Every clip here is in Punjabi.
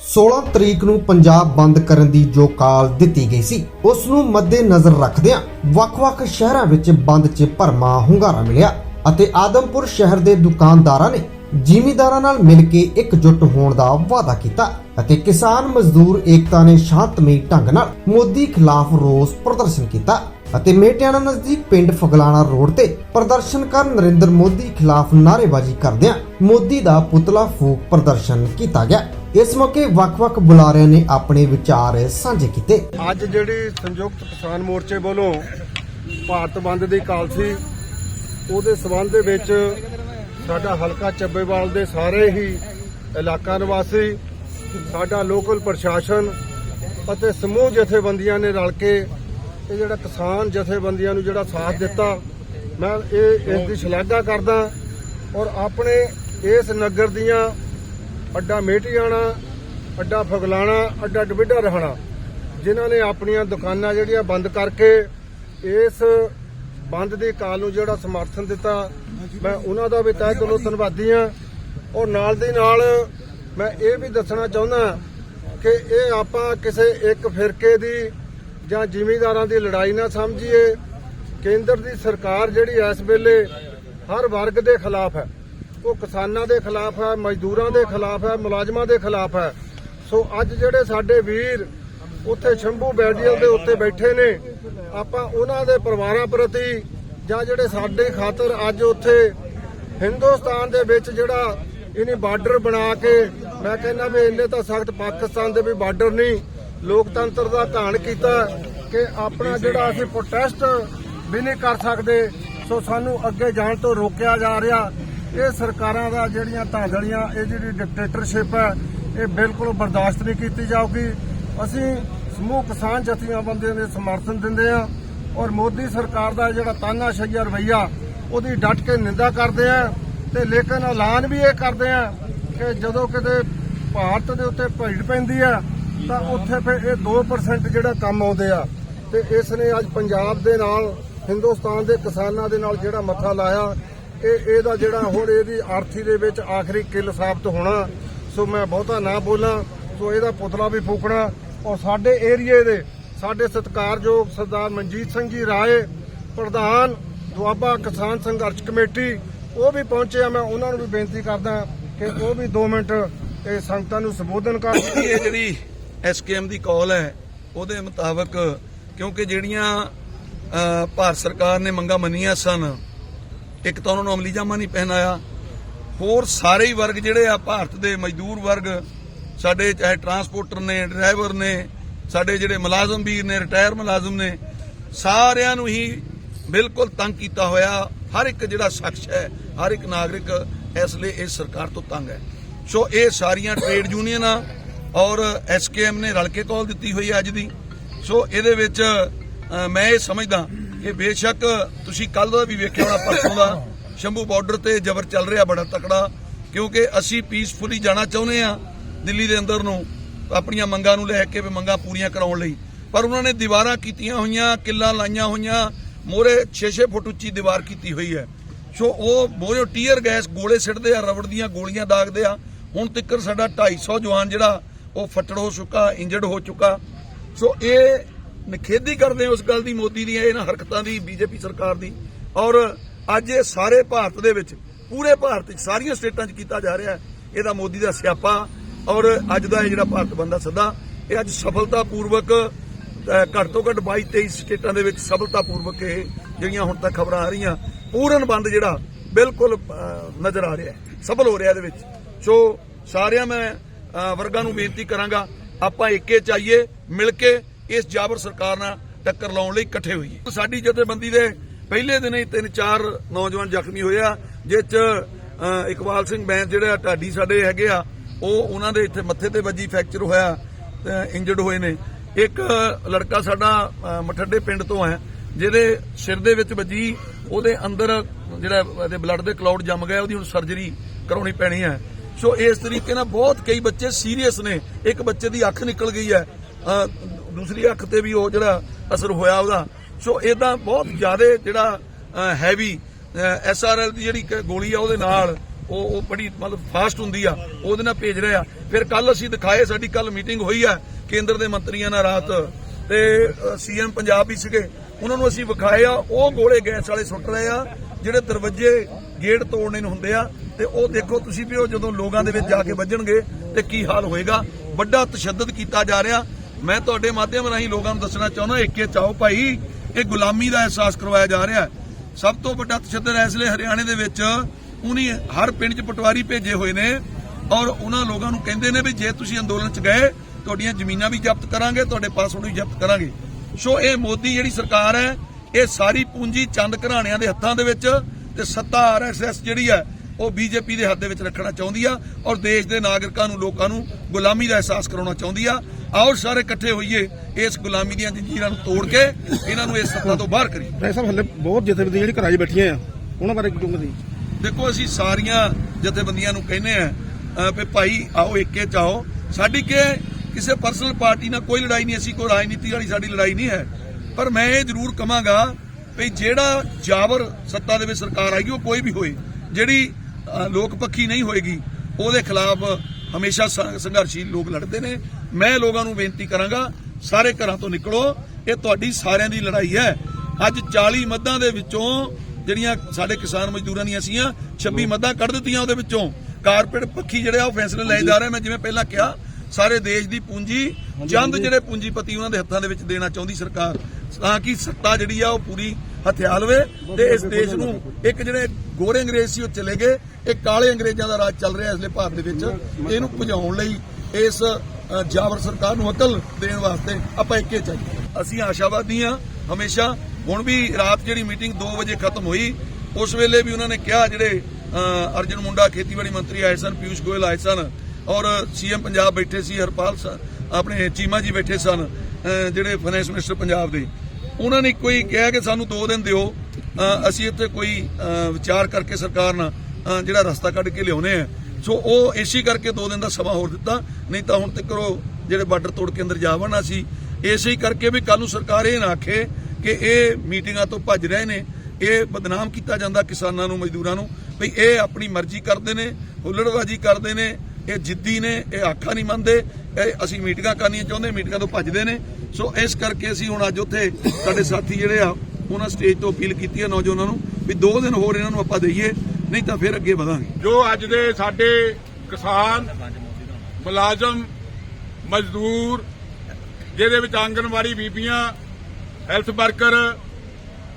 16 ਤਰੀਕ ਨੂੰ ਪੰਜਾਬ ਬੰਦ ਕਰਨ ਦੀ ਜੋ ਕਾਲ ਦਿੱਤੀ ਗਈ ਸੀ, ਉਸ ਨੂੰ ਮੱਦੇ ਨਜ਼ਰ ਰੱਖਦਿਆਂ ਵੱਖ-ਵੱਖ ਸ਼ਹਿਰਾਂ ਵਿੱਚ ਬੰਦ 'ਚ ਭਰਮਾ ਹੁੰਗਾਰਾ ਮਿਲਿਆ ਅਤੇ ਆਦਮਪੁਰ ਸ਼ਹਿਰ ਦੇ ਦੁਕਾਨਦਾਰਾਂ ਨੇ ਜ਼ਿਮੀਂਦਾਰਾਂ ਨਾਲ ਮਿਲ ਕੇ ਇਕਜੁੱਟ ਹੋਣ ਦਾ ਵਾਅਦਾ ਕੀਤਾ ਅਤੇ ਕਿਸਾਨ ਮਜ਼ਦੂਰ ਏਕਤਾ ਨੇ ਸ਼ਾਂਤਮਈ ਢੰਗ ਨਾਲ ਮੋਦੀ ਖਿਲਾਫ ਰੋਸ ਪ੍ਰਦਰਸ਼ਨ ਕੀਤਾ ਅਤੇ ਮੇਟਿਆਣਾ ਨਜ਼ਦੀਕ ਪਿੰਡ ਫਗਲਾਣਾ ਰੋਡ ਤੇ ਪ੍ਰਦਰਸ਼ਨ ਕਰ ਨਰਿੰਦਰ ਮੋਦੀ ਖਿਲਾਫ ਨਾਅਰੇਬਾਜ਼ੀ ਕਰਦਿਆਂ ਮੋਦੀ ਦਾ ਪੁਤਲਾ ਫੂਕ ਪ੍ਰਦਰਸ਼ਨ ਕੀਤਾ ਗਿਆ। ਇਸ ਮੌਕੇ ਵੱਖ-ਵੱਖ ਬੁਲਾਰਿਆਂ ਨੇ ਆਪਣੇ ਵਿਚਾਰ ਸਾਂਝੇ ਕੀਤੇ। ਅੱਜ ਜਿਹੜੀ ਸੰਯੁਕਤ ਕਿਸਾਨ ਮੋਰਚੇ ਵੱਲੋਂ ਭਾਰਤ ਬੰਦ ਦੀ ਕਾਲ ਸੀ ਉਹਦੇ ਸਬੰਧ ਦੇ ਵਿੱਚ ਸਾਡਾ ਹਲਕਾ ਚੱਬੇਵਾਲ ਦੇ ਸਾਰੇ ਹੀ ਇਲਾਕਾ ਨਿਵਾਸੀ, ਸਾਡਾ ਲੋਕਲ ਪ੍ਰਸ਼ਾਸਨ ਅਤੇ ਸਮੂਹ ਜਥੇਬੰਦੀਆਂ ਨੇ ਰਲ ਕੇ ਇਹ ਜਿਹੜਾ ਕਿਸਾਨ ਜਥੇਬੰਦੀਆਂ ਨੂੰ ਜਿਹੜਾ ਸਾਥ ਦਿੱਤਾ, ਮੈਂ ਇਹ ਇਸ ਦੀ ਸ਼ਲਾਘਾ ਕਰਦਾ ਔਰ ਆਪਣੇ ਇਸ ਨਗਰ ਦੀਆਂ ਅੱਡਾ ਮੇਟੀਆਣਾ ਅੱਡਾ ਫਗਲਾਣਾ ਅੱਡਾ ਡਬਿੱਡਾ ਰਹਿਣਾ। ਜਿਨ੍ਹਾਂ ਨੇ ਆਪਣੀਆਂ ਦੁਕਾਨਾਂ ਜਿਹੜੀਆਂ ਬੰਦ ਕਰਕੇ ਇਸ ਬੰਦ ਦੀ ਕਾਲ ਨੂੰ ਜਿਹੜਾ ਸਮਰਥਨ ਦਿੱਤਾ ਮੈਂ ਉਹਨਾਂ ਦਾ ਵੀ ਤਹਿ ਦਿਲੋਂ ਧੰਨਵਾਦੀ ਹਾਂ। ਔਰ ਨਾਲ ਦੀ ਨਾਲ ਮੈਂ ਇਹ ਵੀ ਦੱਸਣਾ ਚਾਹੁੰਦਾ ਕਿ ਇਹ ਆਪਾਂ ਕਿਸੇ ਇੱਕ ਫਿਰਕੇ ਦੀ ਜਾਂ ਜ਼ਿਮੀਂਦਾਰਾਂ ਦੀ ਲੜਾਈ ਨਾ ਸਮਝੀਏ। ਕੇਂਦਰ ਦੀ ਸਰਕਾਰ ਜਿਹੜੀ ਇਸ ਵੇਲੇ ਹਰ ਵਰਗ ਦੇ ਖਿਲਾਫ ਹੈ। ਉਹ ਕਿਸਾਨਾਂ ਦੇ ਖਿਲਾਫ ਹੈ ਮਜ਼ਦੂਰਾਂ ਦੇ ਖਿਲਾਫ ਹੈ ਮੁਲਾਜ਼ਮਾਂ ਦੇ ਖਿਲਾਫ ਹੈ। ਸੋ ਅੱਜ ਜਿਹੜੇ ਸਾਡੇ ਵੀਰ ਉੱਥੇ ਸ਼ੰਭੂ ਬੈਡੀਅਲ ਦੇ ਉੱਤੇ ਬੈਠੇ ਨੇ ਆਪਾਂ ਉਹਨਾਂ ਦੇ ਪਰਿਵਾਰਾਂ ਪ੍ਰਤੀ ਜਾਂ ਜਿਹੜੇ ਸਾਡੇ ਖਾਤਰ ਅੱਜ ਉੱਥੇ ਹਿੰਦੁਸਤਾਨ ਦੇ ਵਿੱਚ ਜਿਹੜਾ ਇਹਨੇ ਬਾਰਡਰ ਬਣਾ ਕੇ ਮੈਂ ਕਹਿੰਦਾ ਵੀ ਇੰਨੇ ਤਾਂ ਸਖਤ ਪਾਕਿਸਤਾਨ ਦੇ ਵੀ ਬਾਰਡਰ ਨਹੀਂ ਲੋਕਤੰਤਰ ਦਾ ਧਾਨ ਕੀਤਾ ਕਿ ਆਪਣਾ ਜਿਹੜਾ ਅਸੀਂ ਪ੍ਰੋਟੈਸਟ ਵੀ ਨਹੀਂ ਕਰ ਸਕਦੇ। ਸੋ ਸਾਨੂੰ ਅੱਗੇ ਜਾਣ ਤੋਂ ਰੋਕਿਆ ਜਾ ਰਿਹਾ। ਇਹ ਸਰਕਾਰਾਂ ਦਾ ਜਿਹੜੀਆਂ ਧਾਂਦਲੀਆਂ, ਇਹ ਜਿਹੜੀ ਡਿਕਟੇਟਰਸ਼ਿਪ ਹੈ, ਇਹ ਬਿਲਕੁਲ ਬਰਦਾਸ਼ਤ ਨਹੀਂ ਕੀਤੀ ਜਾਊਗੀ। ਅਸੀਂ ਸਮੂਹ ਕਿਸਾਨ ਜਥੀਆਂ ਦੇ ਸਮਰਥਨ ਦਿੰਦੇ ਆ ਔਰ ਮੋਦੀ ਸਰਕਾਰ ਦਾ ਜਿਹੜਾ ਤਾਨਾਸ਼ਾਹੀ ਰਵਈਆ, ਉਹਦੀ ਡਟ ਕੇ ਨਿੰਦਾ ਕਰਦੇ ਆ ਤੇ ਲੇਕਿਨ ਐਲਾਨ ਵੀ ਇਹ ਕਰਦੇ ਆ ਕਿ ਜਦੋਂ ਕਿਤੇ ਭਾਰਤ ਦੇ ਉੱਤੇ ਭੀੜ ਪੈਂਦੀ ਆ ਤਾਂ ਉੱਥੇ ਫਿਰ ਇਹ 2% ਜਿਹੜਾ ਕੰਮ ਆਉਂਦੇ ਆ। ਤੇ ਇਸ ਨੇ ਅੱਜ ਪੰਜਾਬ ਦੇ ਨਾਲ, ਹਿੰਦੁਸਤਾਨ ਦੇ ਕਿਸਾਨਾਂ ਦੇ ਨਾਲ ਜਿਹੜਾ ਮੱਥਾ ਲਾਇਆ ਇਹ ਇਹਦਾ ਜਿਹੜਾ ਹੁਣ ਇਹਦੀ ਆਰਥੀ ਦੇ ਵਿੱਚ ਆਖਰੀ ਕਿੱਲ ਸਾਬਤ ਹੋਣਾ ਸੋ ਮੈਂ ਬਹੁਤਾ ਨਾ ਬੋਲਾਂ ਸੋ ਇਹਦਾ ਪੁਤਲਾ ਵੀ ਫੂਕਣਾ ਔਰ ਸਾਡੇ ਏਰੀਏ ਦੇ ਸਾਡੇ ਸਤਿਕਾਰਯੋਗ ਸਰਦਾਰ ਮਨਜੀਤ ਸਿੰਘ ਜੀ ਰਾਏ ਪ੍ਰਧਾਨ ਦੁਆਬਾ ਕਿਸਾਨ ਸੰਘਰਸ਼ ਕਮੇਟੀ ਉਹ ਵੀ ਪਹੁੰਚੇ ਆ ਮੈਂ ਉਹਨਾਂ ਨੂੰ ਵੀ ਬੇਨਤੀ ਕਰਦਾ ਕਿ ਉਹ ਵੀ 2 ਮਿੰਟ ਇਹ ਸੰਗਤਾਂ ਨੂੰ ਸੰਬੋਧਨ ਕਰਨ ਇਹ ਜਿਹੜੀ ਐਸਕੇਐਮ ਦੀ ਕਾਲ ਹੈ ਉਹਦੇ ਮੁਤਾਬਕ ਕਿਉਂਕਿ ਜਿਹੜੀਆਂ ਭਾਰਤ ਸਰਕਾਰ ਨੇ ਮੰਗਾਂ ਮੰਨੀਆਂ ਸਨ ਇੱਕ ਤਾਂ ਉਹਨਾਂ ਨੂੰ ਅਮਲੀ ਜਾਮਾ ਨਹੀਂ ਪਹਿਨਾਇਆ। ਹੋਰ ਸਾਰੇ ਹੀ ਵਰਗ ਜਿਹੜੇ ਆ ਭਾਰਤ ਦੇ ਮਜ਼ਦੂਰ ਵਰਗ, ਸਾਡੇ ਚਾਹੇ ਟਰਾਂਸਪੋਰਟਰ ਨੇ ਡਰਾਈਵਰ ਨੇ, ਸਾਡੇ ਜਿਹੜੇ ਮੁਲਾਜ਼ਮ ਵੀਰ ਨੇ ਰਿਟਾਇਰ ਮੁਲਾਜ਼ਮ ਨੇ, ਸਾਰਿਆਂ ਨੂੰ ਹੀ ਬਿਲਕੁਲ ਤੰਗ ਕੀਤਾ ਹੋਇਆ। ਹਰ ਇੱਕ ਜਿਹੜਾ ਸ਼ਖਸ ਹੈ, ਹਰ ਇੱਕ ਨਾਗਰਿਕ ਇਸ ਲਈ ਇਸ ਸਰਕਾਰ ਤੋਂ ਤੰਗ ਹੈ। ਸੋ ਇਹ ਸਾਰੀਆਂ ਟ੍ਰੇਡ ਯੂਨੀਅਨਾਂ ਔਰ ਐਸਕੇਐਮ ਨੇ ਰਲ ਕੇ ਕਾਲ ਦਿੱਤੀ ਹੋਈ ਹੈ ਅੱਜ ਦੀ। ਸੋ ਇਹਦੇ ਵਿੱਚ ਮੈਂ ਇਹ ਸਮਝਦਾ ਇਹ ਬੇਸ਼ੱਕ ਤੁਸੀਂ ਕੱਲ ਦਾ ਵੀ ਵੇਖਿਆ ਹੋਣਾ, ਪਰਸੋਂ ਦਾ। ਸ਼ੰਭੂ ਬਾਰਡਰ ਤੇ ਜ਼ਬਰ ਚੱਲ ਰਿਹਾ ਬੜਾ ਤਕੜਾ, ਕਿਉਂਕਿ ਅਸੀਂ ਪੀਸਫੁਲੀ ਜਾਣਾ ਚਾਹੁੰਦੇ ਆ ਦਿੱਲੀ ਦੇ ਅੰਦਰ ਨੂੰ, ਆਪਣੀਆਂ ਮੰਗਾਂ ਨੂੰ ਲੈ ਕੇ ਵੀ ਮੰਗਾਂ ਪੂਰੀਆਂ ਕਰਾਉਣ ਲਈ। ਪਰ ਉਹਨਾਂ ਨੇ ਦੀਵਾਰਾਂ ਕੀਤੀਆਂ ਹੋਈਆਂ, ਕਿੱਲਾਂ ਲਾਈਆਂ ਹੋਈਆਂ ਮੋਰੇ 6-6 ਫੁੱਟ ਉੱਚੀ ਦੀਵਾਰ ਕੀਤੀ ਹੋਈ ਹੈ। ਸੋ ਉਹ ਮੋਰੇ ਟੀਅਰ ਗੈਸ ਗੋਲੇ ਸਿੱਟਦੇ ਆ, ਰਬੜ ਦੀਆਂ ਗੋਲੀਆਂ ਦਾਗਦੇ ਆ। ਹੁਣ ਤੱਕ ਸਾਡਾ 250 ਜਵਾਨ ਜਿਹੜਾ, ਉਹ ਫੱਟੜ ਹੋ ਚੁੱਕਾ ਇੰਜਰਡ ਹੋ ਚੁੱਕਾ। ਸੋ ਇਹ ਨਖੇਦੀ ਕਰਦੇ ਉਸ ਗੱਲ ਦੀ ਮੋਦੀ ਦੀਆਂ ਇਹਨਾਂ ਹਰਕਤਾਂ ਦੀ ਬੀਜੇਪੀ ਸਰਕਾਰ ਦੀ। ਔਰ ਅੱਜ ਇਹ ਸਾਰੇ ਭਾਰਤ ਦੇ ਵਿੱਚ ਪੂਰੇ ਭਾਰਤ ਵਿੱਚ ਸਾਰੀਆਂ ਸਟੇਟਾਂ 'ਚ ਕੀਤਾ ਜਾ ਰਿਹਾ ਇਹਦਾ ਮੋਦੀ ਦਾ ਸਿਆਪਾ ਔਰ ਅੱਜ ਦਾ ਇਹ ਜਿਹੜਾ ਭਾਰਤ ਬੰਦਾ ਸੱਦਾ ਇਹ ਅੱਜ ਸਫਲਤਾਪੂਰਵਕ ਅ, ਘੱਟ ਤੋਂ ਘੱਟ 22 23 ਸਟੇਟਾਂ ਦੇ ਵਿੱਚ ਸਫਲਤਾਪੂਰਵਕ ਇਹ ਜਿਹੜੀਆਂ ਹੁਣ ਤੱਕ ਖਬਰਾਂ ਆ ਰਹੀਆਂ ਪੂਰਨ ਬੰਦ ਜਿਹੜਾ ਬਿਲਕੁਲ ਨਜ਼ਰ ਆ ਰਿਹਾ ਸਫਲ ਹੋ ਰਿਹਾ ਇਹਦੇ ਵਿੱਚ। ਸੋ ਸਾਰਿਆਂ ਮੈਂ ਵਰਗਾਂ ਨੂੰ ਬੇਨਤੀ ਕਰਾਂਗਾ ਆਪਾਂ ਏਕੇ ਚਾਹੀਏ ਮਿਲ ਕੇ ਇਸ ਜਾਬਰ ਸਰਕਾਰ ਨਾਲ ਟੱਕਰ ਲਾਉਣ ਲਈ ਇਕੱਠੇ ਹੋਈਏ ਸਾਡੀ ਜਥੇਬੰਦੀ ਦੇ ਪਹਿਲੇ ਦਿਨ ਹੀ ਤਿੰਨ ਚਾਰ ਨੌਜਵਾਨ ਜ਼ਖਮੀ ਹੋਏ ਆ, ਜਿਸ ਚ ਇਕਬਾਲ ਸਿੰਘ ਬੈਂਸ ਜਿਹੜੇ ਢਾਡੀ ਸਾਡੇ ਹੈਗੇ ਆ, ਉਹ ਉਹਨਾਂ ਦੇ ਇੱਥੇ ਮੱਥੇ ਤੇ ਵੱਜੀ ਫ੍ਰੈਕਚਰ ਹੋਇਆ ਇੰਜਰਡ ਹੋਏ ਨੇ। ਇੱਕ ਲੜਕਾ ਸਾਡਾ ਮਠੱਡੇ ਪਿੰਡ ਤੋਂ ਹੈ, ਜਿਹਦੇ ਸਿਰ ਦੇ ਵਿੱਚ ਵੱਜੀ, ਉਹਦੇ ਅੰਦਰ ਜਿਹੜਾ ਇਹਦੇ ਬਲੱਡ ਦੇ ਕਲਾਉਡ ਜੰਮ ਗਿਆ, ਉਹਦੀ ਹੁਣ ਸਰਜਰੀ ਕਰਾਉਣੀ ਪੈਣੀ ਹੈ। ਸੋ ਇਸ ਤਰੀਕੇ ਨਾਲ ਬਹੁਤ ਕਈ ਬੱਚੇ ਸੀਰੀਅਸ ਨੇ। ਇੱਕ ਬੱਚੇ ਦੀ ਅੱਖ ਨਿਕਲ ਗਈ ਹੈ। ਦੂਸਰੀ ਅੱਖ ਤੇ ਵੀ ਉਹ ਜਿਹੜਾ ਅਸਰ ਹੋਇਆ ਉਹਦਾ। ਸੋ ਇਦਾਂ ਬਹੁਤ ਜ਼ਿਆਦਾ ਜਿਹੜਾ ਹੈਵੀ ਐਸਆਰਐਲ ਦੀ ਜਿਹੜੀ ਗੋਲੀ ਆ ਉਹਦੇ ਨਾਲ ਉਹ ਉਹ ਬੜੀ ਮਤਲਬ ਫਾਸਟ ਹੁੰਦੀ ਆ, ਉਹਦੇ ਨਾਲ ਭੇਜ ਰਹੇ ਆ। ਫਿਰ ਕੱਲ ਅਸੀਂ ਦਿਖਾਏ, ਸਾਡੀ ਕੱਲ ਮੀਟਿੰਗ ਹੋਈ ਆ, ਕੇਂਦਰ ਦੇ ਮੰਤਰੀਆਂ ਨਾਲ ਰਾਤ। ਤੇ ਸੀਐਮ ਪੰਜਾਬ ਵੀ ਸੀਗੇ, ਉਹਨਾਂ ਨੂੰ ਅਸੀਂ ਵਿਖਾਏ ਆ, ਉਹ ਗੋਲੇ ਗੈਸ ਵਾਲੇ ਸੁੱਟ ਰਹੇ ਆ, ਜਿਹੜੇ ਦਰਵਾਜ਼ੇ ਗੇਟ ਤੋੜਨੇ ਨੂੰ ਹੁੰਦੇ ਆ। ਤੇ ਉਹ ਦੇਖੋ ਤੁਸੀਂ ਵੀ ਉਹ ਜਦੋਂ ਲੋਕਾਂ ਦੇ ਵਿੱਚ ਜਾ ਕੇ ਵੱਜਣਗੇ, ਤੇ ਕੀ ਹਾਲ ਹੋਏਗਾ। ਵੱਡਾ ਤਸ਼ੱਦਦ ਕੀਤਾ ਜਾ ਰਿਹਾ। ਮੈਂ ਤੁਹਾਡੇ ਮਾਧਿਅਮ ਰਾਹੀਂ ਲੋਕਾਂ ਨੂੰ ਦੱਸਣਾ ਚਾਹੁੰਦਾ ਏਕੇ ਚਾਹੋ ਭਾਈ, ਇਹ ਗੁਲਾਮੀ ਦਾ ਅਹਿਸਾਸ ਕਰਵਾਇਆ ਜਾ ਰਿਹਾ ਸਭ ਤੋਂ ਵੱਡਾ ਤਸ਼ੱਦਦ ਇਸ ਲਈ ਹਰਿਆਣੇ ਦੇ ਵਿੱਚ ਉਨੀ ਹਰ ਪਿੰਡ 'ਚ ਪਟਵਾਰੀ ਭੇਜੇ ਹੋਏ ਨੇ ਔਰ ਉਹਨਾਂ ਲੋਕਾਂ ਨੂੰ ਕਹਿੰਦੇ ਨੇ ਵੀ ਜੇ ਤੁਸੀਂ ਅੰਦੋਲਨ 'ਚ ਗਏ, ਤੁਹਾਡੀਆਂ ਜ਼ਮੀਨਾਂ ਵੀ ਜ਼ਬਤ ਕਰਾਂਗੇ, ਤੁਹਾਡੇ ਪਾਸਪੋਰਟ ਵੀ ਜ਼ਬਤ ਕਰਾਂਗੇ। ਸੋ ਇਹ ਮੋਦੀ ਜਿਹੜੀ ਸਰਕਾਰ ਹੈ, ਇਹ ਸਾਰੀ ਪੂੰਜੀ ਚੰਦ ਘਰਾਣਿਆਂ ਦੇ ਹੱਥਾਂ ਦੇ ਵਿੱਚ ਤੇ ਸੱਤਾ ਆਰਐਸਐਸ ਜਿਹੜੀ ਹੈ ਉਹ ਬੀਜੇਪੀ ਦੇ ਹੱਥ ਦੇ ਵਿੱਚ ਰੱਖਣਾ ਚਾਹੁੰਦੀ ਆ ਔਰ ਦੇਸ਼ ਦੇ ਨਾਗਰਿਕਾਂ ਨੂੰ ਲੋਕਾਂ ਨੂੰ ਗੁਲਾਮੀ ਦਾ ਅਹਿਸਾਸ ਕਰਾਉਣਾ ਚਾਹੁੰਦੀ ਆ। ਆਓ ਸਾਰੇ ਇਕੱਠੇ ਹੋਈਏ ਇਸ ਗੁਲਾਮੀ ਦੀਆਂ ਜੰਜੀਰਾਂ ਨੂੰ ਤੋੜ ਕੇ ਇਹਨਾਂ ਨੂੰ ਇਸ ਸੱਤਾ ਤੋਂ ਬਾਹਰ ਕਰੀਏ। ਭਾਈ ਸਾਹਿਬ ਹੱਲੇ ਬਹੁਤ ਜਥੇਬੰਦੀਆਂ ਜਿਹੜੀ ਘਰਾਂ 'ਚ ਬੈਠੀਆਂ ਆ ਉਹਨਾਂ ਬਾਰੇ ਕੀ ਕਹੋਗੇ ਦੇਖੋ ਅਸੀਂ ਸਾਰੀਆਂ ਜਥੇਬੰਦੀਆਂ ਨੂੰ ਕਹਿੰਦੇ ਆ ਵੀ ਭਾਈ ਆਓ ਏਕੇ ਚਾਓ ਸਾਡੀ ਕਿ ਕਿਸੇ ਪਰਸਨਲ ਪਾਰਟੀ ਨਾਲ ਕੋਈ ਲੜਾਈ ਨਹੀਂ ਅਸੀਂ ਕੋਈ ਰਾਜਨੀਤੀ ਵਾਲੀ ਸਾਡੀ ਲੜਾਈ ਨਹੀਂ ਹੈ। ਪਰ ਮੈਂ ਇਹ ਜ਼ਰੂਰ ਕਹਾਂਗਾ ਵੀ ਜਿਹੜਾ ਜਾਬਰ ਸੱਤਾ ਦੇ ਵਿੱਚ ਸਰਕਾਰ ਆਏਗੀ ਉਹ ਕੋਈ ਵੀ ਹੋਏ ਜਿਹੜੀ ਲੋਕ ਪੱਖੀ ਨਹੀਂ ਹੋਏਗੀ। ਉਹਦੇ ਖਿਲਾਫ ਹਮੇਸ਼ਾ ਸੰ- ਸੰਘਰਸ਼ੀਲ ਲੋਕ ਲੜਦੇ ਨੇ। ਮੈਂ ਲੋਕਾਂ ਨੂੰ ਬੇਨਤੀ ਕਰਾਂਗਾ ਸਾਰੇ ਘਰਾਂ ਤੋਂ ਨਿਕਲੋ। ਇਹ ਤੁਹਾਡੀ ਸਾਰਿਆਂ ਦੀ ਲੜਾਈ ਹੈ। ਅੱਜ 40 ਮੱਧਾਂ ਦੇ ਵਿੱਚੋਂ ਜਿਹੜੀਆਂ ਸਾਡੇ ਕਿਸਾਨ ਮਜ਼ਦੂਰਾਂ ਦੀਆਂ ਸੀਆਂ 26 ਮੱਧਾਂ ਕੱਢ ਦਿੱਤੀਆਂ ਉਹਦੇ ਵਿੱਚੋਂ। ਕਾਰਪੋਰੇਟ ਪੱਖੀ ਜਿਹੜੇ ਆ ਉਹ ਫੈਸਲੇ ਲਏ ਜਾ ਰਹੇ ਮੈਂ ਜਿਵੇਂ ਪਹਿਲਾਂ ਕਿਹਾ ਸਾਰੇ ਦੇਸ਼ ਦੀ ਪੂੰਜੀ ਚੰਦ ਜਿਹੜੇ ਪੂੰਜੀਪਤੀ ਉਹਨਾਂ ਦੇ ਹੱਥਾਂ ਦੇ ਵਿੱਚ ਦੇਣਾ ਚਾਹੁੰਦੀ ਸਰਕਾਰ ਤਾਂ ਕਿ ਸੱਤਾ ਜਿਹੜੀ ਆ ਉਹ ਪੂਰੀ ਹਥਿਆ ਲਵੇ ਤੇ ਇਸ ਦੇਸ਼ ਨੂੰ ਇੱਕ ਜਿਹੜੇ ਗੋਰੇ ਅੰਗਰੇਜ਼ ਸੀ ਉਹ ਚਲੇ ਗਏ। ਇਹ ਕਾਲੇ ਅੰਗਰੇਜ਼ਾਂ ਦਾ ਰਾਜ ਚੱਲ ਰਿਹਾ ਇਸ ਲਈ ਭਾਰਤ ਦੇ ਵਿੱਚ। ਇਹਨੂੰ ਭਜਾਉਣ ਲਈ ਇਸ ਜਾਬਰ ਸਰਕਾਰ ਨੂੰ ਅਕਲ ਦੇਣ ਵਾਸਤੇ ਆਪਾਂ ਇੱਕੇ ਚਾਹੀਏ ਅਸੀਂ ਆਸ਼ਾਵਾਦੀ ਹਾਂ ਹਮੇਸ਼ਾ। ਹੁਣ ਵੀ ਰਾਤ ਜਿਹੜੀ ਮੀਟਿੰਗ 2 ਵਜੇ ਖਤਮ ਹੋਈ, ਉਸ ਵੇਲੇ ਵੀ ਉਹਨਾਂ ਨੇ ਕਿਹਾ ਜਿਹੜੇ ਅਰਜਨ ਮੁੰਡਾ ਖੇਤੀਬਾੜੀ ਮੰਤਰੀ ਆਏ ਸਨ ਪਿਊਸ਼ ਗੋਇਲ ਆਏ ਸਨ ਔਰ ਸੀਐਮ ਪੰਜਾਬ ਬੈਠੇ ਸੀ, ਹਰਪਾਲ ਆਪਣੇ ਚੀਮਾ ਜੀ ਬੈਠੇ ਸਨ ਜਿਹੜੇ ਫਾਈਨੈਂਸ ਮਿਨਿਸਟਰ ਪੰਜਾਬ ਦੇ। ਉਹਨਾਂ ਨੇ ਕੋਈ ਕਿਹਾ ਕਿ ਸਾਨੂੰ 2 ਦਿਨ ਦਿਓ ਅਸੀਂ ਇੱਥੇ ਕੋਈ ਵਿਚਾਰ ਕਰਕੇ ਸਰਕਾਰ ਨਾਲ ਜਿਹੜਾ ਰਸਤਾ ਕੱਢ ਕੇ ਲਿਆਉਨੇ ਆ। ਸੋ ਉਹ ਇਸੇ ਕਰਕੇ 2 ਦਿਨ ਦਾ ਸਮਾਂ ਹੋਰ ਦਿੱਤਾ। ਨਹੀਂ ਤਾਂ ਹੁਣ ਤੱਕ ਉਹ ਜਿਹੜੇ ਬਾਰਡਰ ਤੋੜ ਕੇ ਅੰਦਰ ਜਾ ਵੜਨਾ ਸੀ ਇਸੇ ਕਰਕੇ ਵੀ ਕੱਲ ਨੂੰ ਸਰਕਾਰ ਇਹ ਨਾ ਆਖੇ ਕਿ ਇਹ ਮੀਟਿੰਗਾਂ ਤੋਂ ਭੱਜ ਰਹੇ ਨੇ। ਇਹ ਬਦਨਾਮ ਕੀਤਾ ਜਾਂਦਾ ਕਿਸਾਨਾਂ ਨੂੰ, ਮਜ਼ਦੂਰਾਂ ਨੂੰ। ਵੀ ਇਹ ਆਪਣੀ ਮਰਜ਼ੀ ਕਰਦੇ ਨੇ, ਹੁੱਲੜਬਾਜ਼ੀ ਕਰਦੇ ਨੇ, ਇਹ ਜਿੱਦੀ ਨੇ, ਇਹ ਆਖਾਂ ਨਹੀਂ ਮੰਨਦੇ। ਇਹ ਅਸੀਂ ਮੀਟਿੰਗਾਂ ਕਰਨੀਆਂ ਚਾਹੁੰਦੇ, ਮੀਟਿੰਗਾਂ ਤੋਂ ਭੱਜਦੇ ਨੇ। ਸੋ ਇਸ ਕਰਕੇ ਅਸੀਂ ਹੁਣ ਅੱਜ ਉੱਥੇ ਸਾਡੇ ਸਾਥੀ ਜਿਹੜੇ ਆ, ਉਹਨਾਂ ਸਟੇਜ ਤੋਂ ਅਪੀਲ ਕੀਤੀ ਹੈ ਨੌਜਵਾਨਾਂ ਨੂੰ ਵੀ 2 ਦਿਨ ਹੋਰ ਇਹਨਾਂ ਨੂੰ ਆਪਾਂ ਦਈਏ। ਨਹੀਂ ਤਾਂ ਫਿਰ ਅੱਗੇ ਵਧਾਂਗੇ। ਜੋ ਅੱਜ ਦੇ ਸਾਡੇ ਕਿਸਾਨ ਮੁਲਾਜ਼ਮ, ਮਜ਼ਦੂਰ, ਜਿਹਦੇ ਵਿੱਚ ਆਂਗਨਵਾੜੀ ਬੀਬੀਆਂ ਹੈਲਥ ਵਰਕਰ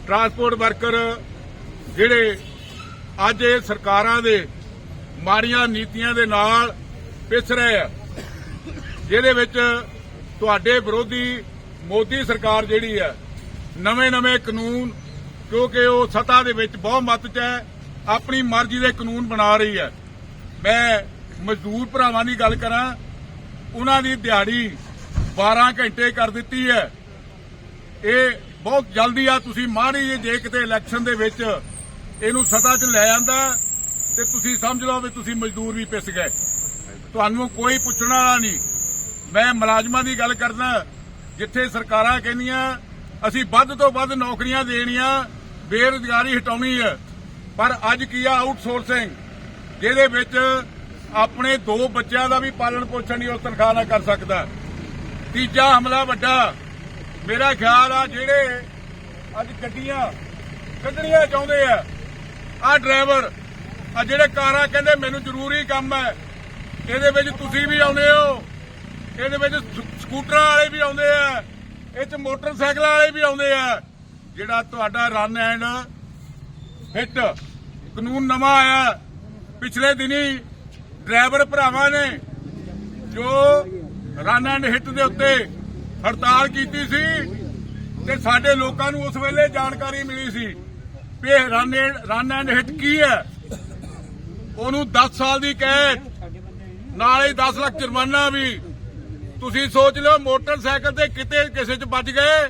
ਟਰਾਂਸਪੋਰਟ ਵਰਕਰ ਜਿਹੜੇ ਅੱਜ ਇਹ ਸਰਕਾਰਾਂ ਦੇ ਮਾੜੀਆਂ ਨੀਤੀਆਂ ਦੇ ਨਾਲ ਪਿਸ ਰਹੇ ਆ, ਜਿਹਦੇ ਵਿੱਚ ਤੁਹਾਡੇ ਵਿਰੋਧੀ ਮੋਦੀ ਸਰਕਾਰ ਜਿਹੜੀ ਹੈ ਨਵੇਂ-ਨਵੇਂ ਕਾਨੂੰਨ, ਕਿਉਂਕਿ ਉਹ ਸੱਤਾ ਦੇ ਵਿੱਚ ਬਹੁਮਤ 'ਚ ਹੈ ਆਪਣੀ ਮਰਜ਼ੀ ਦੇ ਕਾਨੂੰਨ ਬਣਾ ਰਹੀ ਹੈ। ਮੈਂ ਮਜ਼ਦੂਰ ਭਰਾਵਾਂ ਦੀ ਗੱਲ ਕਰਾਂ, ਉਹਨਾਂ ਦੀ ਦਿਹਾੜੀ 12 ਘੰਟੇ ਕਰ ਦਿੱਤੀ ਹੈ। ਇਹ ਬਹੁਤ ਜਲਦੀ ਆ, ਤੁਸੀਂ ਮਾੜੀ ਜਿਹੀ ਜੇ ਕਿਤੇ ਇਲੈਕਸ਼ਨ ਦੇ ਵਿੱਚ ਇਹਨੂੰ ਸੱਤਾ 'ਚ ਲੈ ਆਂਦਾ ਤੇ ਤੁਸੀਂ ਸਮਝ ਲਓ ਵੀ ਤੁਸੀਂ ਮਜ਼ਦੂਰ ਵੀ ਪਿਸ ਗਏ। ਤੁਹਾਨੂੰ ਕੋਈ ਪੁੱਛਣ ਵਾਲਾ ਨਹੀਂ। ਮੈਂ ਮੁਲਾਜ਼ਮਾਂ ਦੀ ਗੱਲ ਕਰਦਾ, ਜਿੱਥੇ ਸਰਕਾਰਾਂ ਕਹਿੰਦੀਆਂ, ਅਸੀਂ ਵੱਧ ਤੋਂ ਵੱਧ ਨੌਕਰੀਆਂ ਦੇਣੀਆਂ, ਬੇਰੁਜ਼ਗਾਰੀ ਹਟਾਉਣੀ ਹੈ। ਪਰ ਅੱਜ ਕੀ ਆ ਆਊਟਸੋਰਸਿੰਗ, ਜਿਹਦੇ ਵਿੱਚ ਆਪਣੇ ਦੋ ਬੱਚਿਆਂ ਦਾ ਵੀ ਪਾਲਣ ਪੋਸ਼ਣ ਨਹੀਂ ਉਸ ਤਨਖਾਹ ਨਾਲ ਕਰ ਸਕਦਾ। ਤੀਜਾ ਹਮਲਾ ਵੱਡਾ, ਮੇਰਾ ਖਿਆਲ ਆ ਜਿਹੜੇ ਅੱਜ ਗੱਡੀਆਂ ਕੱਢਣੀਆਂ ਚਾਹੁੰਦੇ ਆ ਆ ਡਰਾਈਵਰ, ਆ ਜਿਹੜੇ ਕਾਰਾਂ ਕਹਿੰਦੇ ਮੈਨੂੰ ਜ਼ਰੂਰੀ ਕੰਮ ਹੈ, ਇਹਦੇ ਵਿੱਚ ਤੁਸੀਂ ਵੀ ਆਉਂਦੇ ਹੋ, ਇਹਦੇ ਵਿੱਚ ਸਕੂਟਰਾਂ ਵਾਲੇ ਵੀ ਆਉਂਦੇ ਆ, ਇਹ ਚ ਮੋਟਰਸਾਈਕਲਾਂ ਵਾਲੇ ਵੀ ਆਉਂਦੇ ਆ, ਜਿਹੜਾ ਤੁਹਾਡਾ ਰਨ ਐਂਡ ਹਿੱਟ ਕਾਨੂੰਨ ਨਵਾਂ ਆਇਆ। ਪਿਛਲੇ ਦਿਨੀ ਡਰਾਈਵਰ ਭਰਾਵਾਂ ਨੇ ਜੋ ਰਨ ਐਂਡ ਹਿੱਟ ਦੇ ਉੱਤੇ ਹੜਤਾਲ ਕੀਤੀ ਸੀ ਤੇ ਸਾਡੇ ਲੋਕਾਂ ਨੂੰ ਉਸ ਵੇਲੇ ਜਾਣਕਾਰੀ ਮਿਲੀ ਸੀ ਵੀ ਇਹ run and run and hit ਕੀ ਹੈ। ਉਹਨੂੰ 10 ਸਾਲ ਦੀ ਕੈਦ, ਨਾਲ ਹੀ 10 ਲੱਖ ਜੁਰਮਾਨਾ ਵੀ। ਤੁਸੀਂ ਸੋਚ ਲਿਓ, ਮੋਟਰਸਾਈਕਲ ਤੇ ਕਿਤੇ ਕਿਸੇ ਚ ਵੱਜ ਗਏ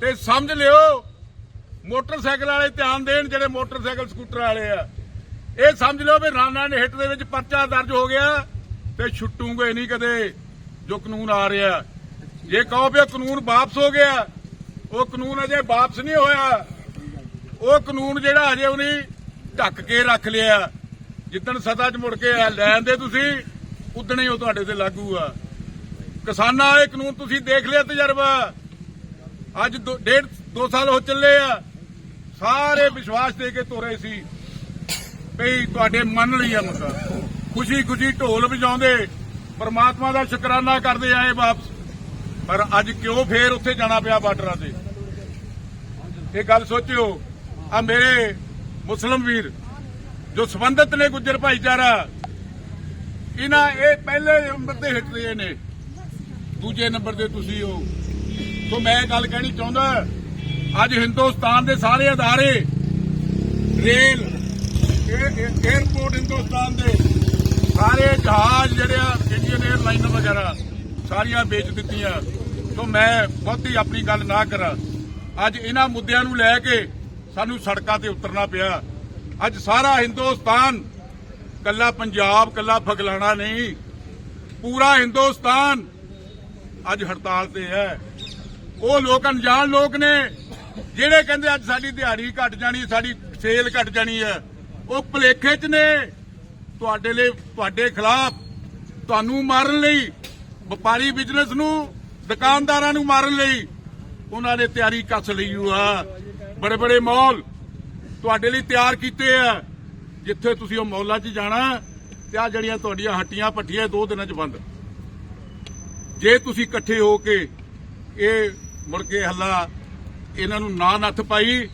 ਤੇ ਸਮਝ ਲਿਓ ਮੋਟਰਸਾਈਕਲ ਵਾਲੇ ਧਿਆਨ ਦੇਣ ਜਿਹੜੇ ਮੋਟਰਸਾਈਕਲ ਸਕੂਟਰ ਵਾਲੇ ਆ। ਇਹ ਸਮਝ ਲਿਓ ਵੀ ਰਨ ਐਂਡ ਹਿੱਟ ਦੇ ਵਿੱਚ ਪਰਚਾ ਦਰਜ ਹੋ ਗਿਆ ਤੇ ਛੁੱਟੂਗੇ ਨਹੀਂ ਕਦੇ, ਜੋ ਕਾਨੂੰਨ ਆ ਰਿਹਾ। ਜੇ ਕਹੋ ਵੀ ਇਹ ਕਾਨੂੰਨ ਵਾਪਸ ਹੋ ਗਿਆ, ਉਹ ਕਾਨੂੰਨ ਅਜੇ ਵਾਪਸ ਨਹੀਂ ਹੋਇਆ। ਉਹ ਕਾਨੂੰਨ ਜਿਹੜਾ ਅਜੇ ਉਹਨੇ ਢੱਕ ਕੇ ਰੱਖ ਲਿਆ। ਜਿੱਦਣ ਸਤਾ 'ਚ ਮੁੜ ਕੇ ਲੈਣ ਦੇ ਤੁਸੀਂ, ਉਦਣ ਹੀ ਉਹ ਤੁਹਾਡੇ ਤੇ ਲਾਗੂ ਆ। ਕਿਸਾਨਾਂ ਵਾਲੇ ਕਾਨੂੰਨ ਤੁਸੀਂ ਦੇਖ ਲਿਆ ਤਜਰਬਾ। ਅੱਜ ਦੋ- ਡੇਢ, ਦੋ ਸਾਲ ਹੋ ਚੱਲੇ ਆ। ਸਾਰੇ ਵਿਸ਼ਵਾਸ ਦੇ ਕੇ ਤੋਰੇ ਸੀ ਭਈ ਤੁਹਾਡੇ ਮੰਨ ਲਈ ਆ ਮੁੱਦਾ ਖੁਸ਼ੀ ਖੁਸ਼ੀ ਢੋਲ ਵਜਾਉਂਦੇ, ਪਰਮਾਤਮਾ ਦਾ ਸ਼ੁਕਰਾਨਾ ਕਰਦੇ ਆਏ ਵਾਪਸ। ਪਰ ਅੱਜ ਕਿਉਂ ਫੇਰ ਉੱਥੇ ਜਾਣਾ ਪਿਆ ਬਾਰਡਰਾਂ ਤੇ? ਇਹ ਗੱਲ ਸੋਚਿਓ ਆ ਮੇਰੇ ਮੁਸਲਮ ਵੀਰ ਜੋ ਸੰਬੰਧਿਤ ਨੇ ਗੁੱਜਰ ਭਾਈਚਾਰਾ, ਇਹਨਾਂ ਇਹ ਪਹਿਲੇ ਨੰਬਰ ਤੇ ਹਿੱਟ ਰਹੇ ਨੇ। ਦੂਜੇ ਨੰਬਰ ਤੇ ਤੁਸੀਂ ਹੋ। ਸੋ ਮੈਂ ਇਹ ਗੱਲ ਕਹਿਣੀ ਚਾਹੁੰਦਾ ਅੱਜ ਹਿੰਦੁਸਤਾਨ ਦੇ ਸਾਰੇ ਅਦਾਰੇ, ਰੇਲ, ਇਹ- ਹਿੰਦੁਸਤਾਨ ਦੇ ਸਾਰੇ ਜਹਾਜ਼ ਜਿਹੜੇ ਇੰਡੀਅਨ 에ਅਰਲਾਈਨ ਵਗੈਰਾ, ਸਾਰੀਆਂ ਵੇਚ ਦਿੱਤੀਆਂ। ਸੋ ਮੈਂ ਬਹੁਤੀ ਆਪਣੀ ਗੱਲ ਨਾ ਕਰਾਂ। ਅੱਜ ਇਹਨਾਂ ਮੁੱਦਿਆਂ ਨੂੰ ਲੈ ਕੇ ਸਾਨੂੰ ਸੜਕਾਂ ਤੇ ਉਤਰਨਾ ਪਿਆ। ਅੱਜ ਸਾਰਾ ਹਿੰਦੁਸਤਾਨ, ਕੱਲਾ ਪੰਜਾਬ, ਕੱਲਾ ਫਗਲਾਣਾ ਨਹੀਂ, ਪੂਰਾ ਹਿੰਦੁਸਤਾਨ ਅੱਜ ਹੜਤਾਲ ਤੇ ਹੈ। ਉਹ ਲੋਕ ਅਣਜਾਣ ਲੋਕ ਨੇ। ਜਿਹੜੇ ਕਹਿੰਦੇ ਅੱਜ ਸਾਡੀ ਦਿਹਾੜੀ ਘਟ ਜਾਣੀ, ਸਾਡੀ ਸੇਲ ਘਟ ਜਾਣੀ ਹੈ, ਉਹ ਭਲੇਖੇ 'ਚ ਨੇ। ਤੁਹਾਡੇ ਲਈ, ਤੁਹਾਡੇ ਖਿਲਾਫ ਤੁਹਾਨੂੰ ਮਾਰਨ ਲਈ, ਵਪਾਰੀ ਬਿਜ਼ਨਸ ਨੂੰ, ਦੁਕਾਨਦਾਰਾਂ ਨੂੰ ਮਾਰਨ ਲਈ ਉਹਨਾਂ ਨੇ ਤਿਆਰੀ ਕੱਸ ਲਈ ਆ। ਬੜੇ ਬੜੇ ਮਾਲ ਤੁਹਾਡੇ ਲਈ ਤਿਆਰ ਕੀਤੇ ਆ। ਜਿੱਥੇ ਤੁਸੀਂ ਉਹ ਮੌਲਾਂ 'ਚ ਜਾਣਾ, ਤੇ ਆ ਜਿਹੜੀਆਂ ਤੁਹਾਡੀਆਂ ਹੱਟੀਆਂ ਪੱਟੀਆਂ ਦੋ ਦਿਨਾਂ 'ਚ ਬੰਦ। ਜੇ ਤੁਸੀਂ ਇਕੱਠੇ ਹੋ ਕੇ ਇਹ ਮੁੜ ਕੇ ਹੱਲਾ ਇਹਨਾਂ ਨੂੰ ਨਾ ਨੱਥ ਪਾਈ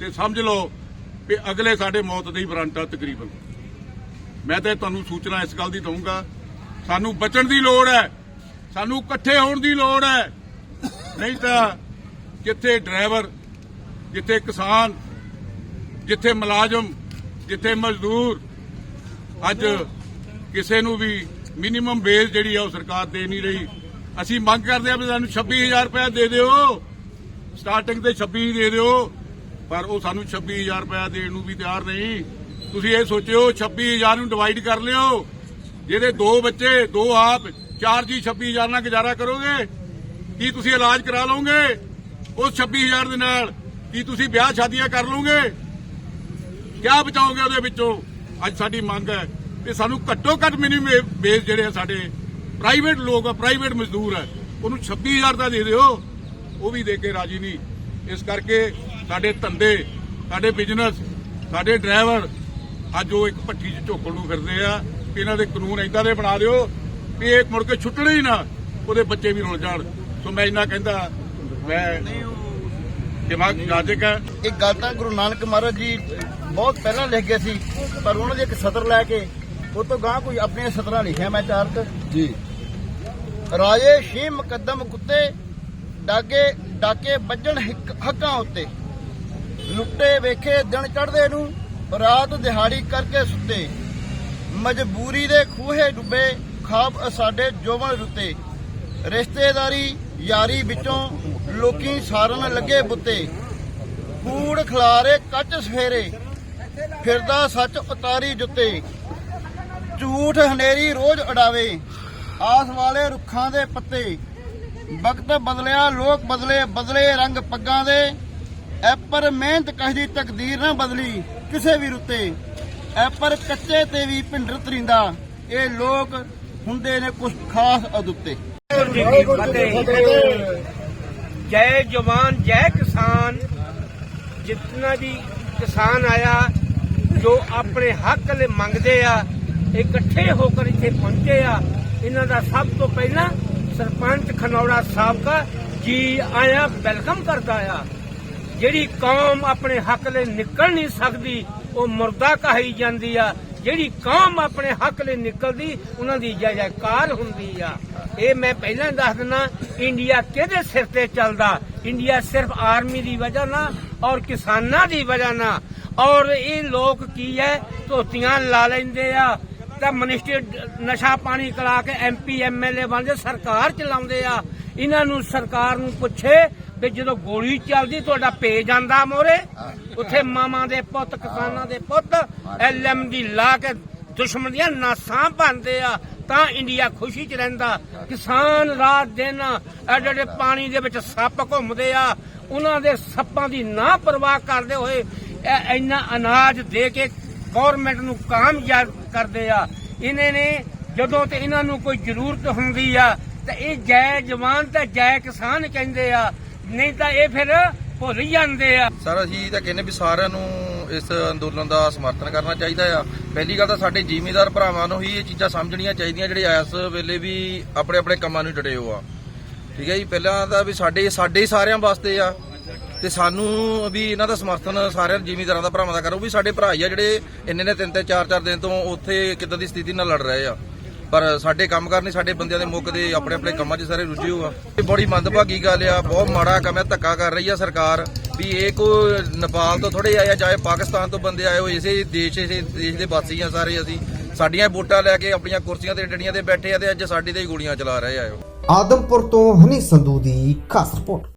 ਤੇ ਸਮਝ ਲਓ ਵੀ ਅਗਲੇ ਸਾਡੇ ਮੌਤ ਦੇ ਹੀ ਵਾਰੰਟ ਆ ਤਕਰੀਬਨ। ਮੈਂ ਤਾਂ ਤੁਹਾਨੂੰ ਸੂਚਨਾ ਇਸ ਗੱਲ ਦੀ ਦਊਂਗਾ, ਸਾਨੂੰ ਬਚਣ ਦੀ ਲੋੜ ਹੈ, ਸਾਨੂੰ ਇਕੱਠੇ ਹੋਣ ਦੀ ਲੋੜ ਹੈ। ਨਹੀਂ ਤਾਂ ਜਿੱਥੇ ਡਰਾਈਵਰ, ਜਿੱਥੇ ਕਿਸਾਨ, ਜਿੱਥੇ ਮੁਲਾਜ਼ਮ, ਜਿੱਥੇ ਮਜ਼ਦੂਰ, ਅੱਜ ਕਿਸੇ ਨੂੰ ਵੀ ਮਿਨੀਮਮ ਵੇਜ ਜਿਹੜੀ ਆ ਉਹ ਸਰਕਾਰ ਦੇ ਨਹੀਂ ਰਹੀ। ਅਸੀਂ ਮੰਗ ਕਰਦੇ ਆ ਵੀ ਸਾਨੂੰ 26000 ਰੁਪਏ ਦੇ ਦਿਓ। ਸਟਾਰਟਿੰਗ ਤੇ 26 ਦੇ ਦਿਓ, ਪਰ ਉਹ ਸਾਨੂੰ 26000 ਰੁਪਏ ਦੇਣ ਨੂੰ ਵੀ ਤਿਆਰ ਨਹੀਂ। ਤੁਸੀਂ ਇਹ ਸੋਚਿਓ 26000 ਨੂੰ ਡਿਵਾਈਡ ਕਰ ਲਿਓ। ਜਿਹਦੇ ਦੋ ਬੱਚੇ, ਦੋ ਆਪ, ਚਾਰ ਜੀ 26000 ਨਾਲ ਗੁਜ਼ਾਰਾ ਕਰੋਗੇ, ਕੀ ਤੁਸੀਂ ਇਲਾਜ ਕਰਾ ਲਓਗੇ ਉਸ 26000 ਦੇ ਨਾਲ? ਕੀ ਤੁਸੀਂ ਵਿਆਹ ਸ਼ਾਦੀਆਂ ਕਰ ਲਓਗੇ? ਕਿਆ ਬਚਾਓਗੇ ਉਹਦੇ ਵਿੱਚੋਂ? ਅੱਜ ਸਾਡੀ ਮੰਗ ਹੈ ਤੇ ਸਾਨੂੰ ਘੱਟੋ ਘੱਟ ਮਿਨੀਮਮ ਵੇਜ ਜਿਹੜੇ ਸਾਡੇ ਪ੍ਰਾਈਵੇਟ ਲੋਕ ਆ ਪ੍ਰਾਈਵੇਟ ਮਜ਼ਦੂਰ ਆ, ਉਹਨੂੰ 26000 ਦਾ ਦੇ ਦਿਓ। ਉਹ ਵੀ ਦੇ ਕੇ ਰਾਜੀ ਨਹੀਂ। ਇਸ ਕਰਕੇ ਸਾਡੇ ਧੰਦੇ ਸਾਡੇ ਬਿਜ਼ਨਸ ਸਾਡੇ ਡਰਾਈਵਰ ਅੱਜ ਉਹ ਇੱਕ ਭੱਠੀ 'ਚ ਝੋਕਣ ਨੂੰ ਫਿਰਦੇ ਆ ਕਿ ਇਹਨਾਂ ਦੇ ਕਾਨੂੰਨ ਇਦਾਂ ਦੇ ਬਣਾ ਦਿਓ ਵੀ ਇਹ ਮੁੜ ਕੇ ਛੁੱਟਣੇ ਹੀ ਨਾ ਉਹਦੇ ਬੱਚੇ ਵੀ ਰੁਲ ਜਾਣ। ਸੋ ਮੈਂ ਇੰਨਾ ਕਹਿੰਦਾ ਮੈਂ ਦਿਮਾਗ ਨਾਜ਼ੁਕ ਹੈ ਇਹ ਗੱਲ ਤਾਂ ਗੁਰੂ ਨਾਨਕ ਮਹਾਰਾਜ ਜੀ ਬਹੁਤ ਪਹਿਲਾਂ ਲਿਖ ਗਏ ਸੀ ਪਰ ਉਹਨਾਂ ਦੇ ਇੱਕ ਸਤਰ ਲੈ ਕੇ ਉਹ ਤੋਂ ਗਾਂ ਕੋਈ ਆਪਣੀਆਂ ਸਤਰਾਂ ਲਿਖਿਆ ਮੈਂ ਚਾਰ ਕੁ ਜੀ। ਰਾਜੇ ਸ਼ੀ ਮੁਕੱਦਮ ਕੁੱਤੇ ਡਾਗੇ ਡਾਕੇ ਵੱਜਣ ਹੱਕਾਂ ਉੱਤੇ। ਲੁੱਟੇ ਵੇਖੇ ਦਿਨ ਚੜ੍ਹਦੇ ਨੂੰ, ਰਾਤ ਦਿਹਾੜੀ ਕਰਕੇ ਸੁੱਤੇ। ਮਜਬੂਰੀ ਦੇ ਖੂਹੇ ਡੁੱਬੇ, ਖਾਬ ਸਾਡੇ ਜੋਵਨ ਰੁੱਤੇ। ਰਿਸ਼ਤੇਦਾਰੀ ਯਾਰੀ ਵਿੱਚੋਂ ਲੋਕੀ ਸਾਰਨ ਲੱਗੇ ਬੁੱਤੇ। ਕੂੜ ਖਲਾਰੇ ਕੱਚ ਸਫੇਰੇ ਫਿਰਦਾ ਸੱਚ ਉਤਾਰੀ ਜੁੱਤੇ। ਝੂਠ ਹਨੇਰੀ ਰੋਜ਼ ਉਡਾਵੇ ਆਸ ਵਾਲੇ ਰੁੱਖਾਂ ਦੇ ਪੱਤੇ। ਵਕਤ ਬਦਲਿਆ, ਲੋਕ ਬਦਲੇ ਬਦਲੇ ਰੰਗ ਪੱਗਾਂ ਦੇ। ਐਪਰ ਮਿਹਨਤ ਕਹਦੀ ਤਕਦੀਰ ਨਾ ਬਦਲੀ ਕਿਸੇ ਵੀ ਰੁੱਤੇ ਐਪਰ ਕੱਚੇ ਤੇ ਵੀ ਭਿੰਡਰ ਤਰਿੰਦਾ। ਇਹ ਲੋਕ ਹੁੰਦੇ ਨੇ ਕੁਝ ਖਾਸ ਅਦੁੱਤੇ। ਜੈ ਜਵਾਨ, ਜੈ ਕਿਸਾਨ। ਜਿਤਨਾ ਵੀ ਕਿਸਾਨ ਆਇਆ, ਜੋ ਆਪਣੇ ਹੱਕ ਲਈ ਮੰਗਦੇ ਆ, ਇਕੱਠੇ ਹੋ ਕੇ ਇੱਥੇ ਪਹੁੰਚੇ ਆ, ਇਹਨਾਂ ਦਾ ਸਭ ਤੋਂ ਪਹਿਲਾਂ ਸਰਪੰਚ ਖਨੌੜਾ ਸਾਹਿਬ ਦਾ ਜੀ ਆਇਆ ਵੈਲਕਮ ਕਰਦਾ ਆ। ਜਿਹੜੀ ਕੌਮ ਆਪਣੇ ਹੱਕ ਲਈ ਨਿਕਲ ਨਹੀਂ ਸਕਦੀ, ਉਹ ਮੁਰਦਾ ਕਹਾਈ ਜਾਂਦੀ ਆ। ਜਿਹੜੀ ਕੌਮ ਆਪਣੇ ਹੱਕ ਲਈ ਨਿਕਲਦੀ, ਉਹਨਾਂ ਦੀ ਜੈਕਾਰ ਹੁੰਦੀ ਆ। ਇਹ ਮੈਂ ਪਹਿਲਾਂ ਦੱਸ ਦਿੰਦਾ, ਇੰਡੀਆ ਕਿਹਦੇ ਸਿਰ ਤੇ ਚੱਲਦਾ? ਇੰਡੀਆ ਸਿਰਫ ਆਰਮੀ ਦੀ ਵਜ੍ਹਾ ਨਾਲ ਔਰ ਕਿਸਾਨਾਂ ਦੀ ਵਜ੍ਹਾ ਨਾਲ। ਔਰ ਇਹ ਲੋਕ ਕੀ ਹੈ? ਧੋਤੀਆਂ ਲਾ ਲੈਂਦੇ ਆ। ਤਾਂ ਮਨਿਸਟਰ ਨਸ਼ਾ ਪਾਣੀ ਕਲਾ ਕੇ ਐਮਪੀ ਐਮਐਲਏ ਬਣਦੇ ਸਰਕਾਰ ਚਲਾਉਂਦੇ ਆ। ਇਹਨਾਂ ਨੂੰ ਸਰਕਾਰ ਨੂੰ ਪੁੱਛੇ ਵੀ ਜਦੋਂ ਗੋਲੀ ਚੱਲਦੀ, ਤੁਹਾਡਾ ਪੇ ਜਾਂਦਾ ਮੋਰੇ। ਉੱਥੇ ਮਾਮਾ ਦੇ ਪੁੱਤ, ਕਿਸਾਨਾਂ ਦੇ ਪੁੱਤ ਐਲਐਮ ਦੀ ਲਾ ਕੇ ਦੁਸ਼ਮਣ ਦੀਆਂ ਨਾਸਾਂ ਭੰਨਦੇ ਆ। ਤਾਂ ਇੰਡੀਆ ਖੁਸ਼ੀ 'ਚ ਰਹਿੰਦਾ। ਕਿਸਾਨ ਰਾਤ ਦਿਨ ਐਡੇ ਐਡੇ ਪਾਣੀ ਦੇ ਵਿੱਚ ਸੱਪ ਘੁੰਮਦੇ ਆ। ਉਹਨਾਂ ਦੇ ਸੱਪਾਂ ਦੀ ਨਾ ਪਰਵਾਹ ਕਰਦੇ ਹੋਏ ਇੰਨਾ ਅਨਾਜ ਦੇ ਕੇ ਗਵਰਨਮੈਂਟ ਨੂੰ ਕਾਮਯਾਬ ਕਰਦੇ ਆ। ਇਹਨੇ ਨੇ ਜਦੋਂ ਤੇ ਇਹਨਾਂ ਨੂੰ ਕੋਈ ਜ਼ਰੂਰਤ ਹੁੰਦੀ ਆ, ਤੇ ਇਹ ਜੈ ਜਵਾਨ ਤੇ ਜੈ ਕਿਸਾਨ ਕਹਿੰਦੇ ਆ। ਨਹੀਂ ਤਾਂ ਇਹ ਫਿਰ ਭੁੱਲ ਜਾਂਦੇ ਆ। ਸਰ, ਅਸੀਂ ਤਾਂ ਕਹਿੰਦੇ ਵੀ ਸਾਰਿਆਂ ਨੂੰ ਇਸ ਅੰਦੋਲਨ ਦਾ ਸਮਰਥਨ ਕਰਨਾ ਚਾਹੀਦਾ ਆ। ਪਹਿਲੀ ਗੱਲ ਤਾਂ ਸਾਡੇ ਜ਼ਿਮੀਂਦਾਰ ਭਰਾਵਾਂ ਨੂੰ ਹੀ ਇਹ ਚੀਜ਼ਾਂ ਸਮਝਣੀਆਂ ਚਾਹੀਦੀਆਂ ਜਿਹੜੇ ਇਸ ਵੇਲੇ ਵੀ ਆਪਣੇ ਆਪਣੇ ਕੰਮਾਂ ਨੂੰ ਡਟੇ ਹੋ ਆ। ਠੀਕ ਹੈ ਜੀ? ਪਹਿਲਾਂ ਤਾਂ ਵੀ ਸਾਡੇ ਸਾਡੇ ਹੀ ਸਾਰਿਆਂ ਵਾਸਤੇ ਆ। ਤੇ ਸਾਨੂੰ ਵੀ ਇਹਨਾਂ ਦਾ ਸਮਰਥਨ ਸਾਰਿਆਂ ਜ਼ਿਮੀਂਦਾਰਾਂ ਦਾ, ਭਰਾਵਾਂ ਦਾ ਕਰੋ। ਵੀ ਸਾਡੇ ਭਰਾ ਹੀ ਆ ਜਿਹੜੇ ਇੰਨੇ ਨੇ ਤਿੰਨ ਤਿੰਨ ਚਾਰ ਚਾਰ ਦਿਨ ਤੋਂ ਉੱਥੇ ਕਿੱਦਾਂ ਦੀ ਸਥਿਤੀ ਨਾਲ ਲੜ ਰਹੇ ਆ। ਪਰ ਸਾਡੇ ਕੰਮ ਕਰਨੇ ਸਾਡੇ ਬੰਦਿਆਂ ਦੇ ਮੁੱਕਦੇ ਆਪਣੇ ਆਪਣੇ ਕੰਮਾਂ 'ਚ ਸਾਰੇ ਰੁੱਝੇ ਹੋ ਇਹ ਬੜੀ ਮੰਦਭਾਗੀ ਗੱਲ ਆ, ਬਹੁਤ ਮਾੜਾ ਕੰਮ ਹੈ ਧੱਕਾ ਕਰ ਰਹੀ ਆ ਸਰਕਾਰ। ਵੀ ਇਹ ਕੋ ਨੇਪਾਲ ਤੋਂ ਥੋੜੇ ਆਏ ਆ, ਚਾਹੇ ਪਾਕਿਸਤਾਨ ਤੋਂ ਬੰਦੇ ਆਏ ਹੋ ਇਸੇ ਦੇਸ਼ ਇਸੇ ਦੇਸ਼ ਦੇ ਵਾਸੀ ਆ ਸਾਰੇ ਅਸੀਂ। ਸਾਡੀਆਂ ਵੋਟਾਂ ਲੈ ਕੇ ਆਪਣੀਆਂ ਕੁਰਸੀਆਂ ਤੇ, ਡੰਡੀਆਂ ਤੇ ਬੈਠੇ ਆ ਤੇ ਅੱਜ ਸਾਡੀ ਤੇ ਹੀ ਗੋਲੀਆਂ ਚਲਾ ਰਹੇ ਆ ਆਦਮਪੁਰ ਤੋਂ ਹਨੀ ਸੰਧੂ ਦੀ ਖਾਸ ਰਿਪੋਰਟ।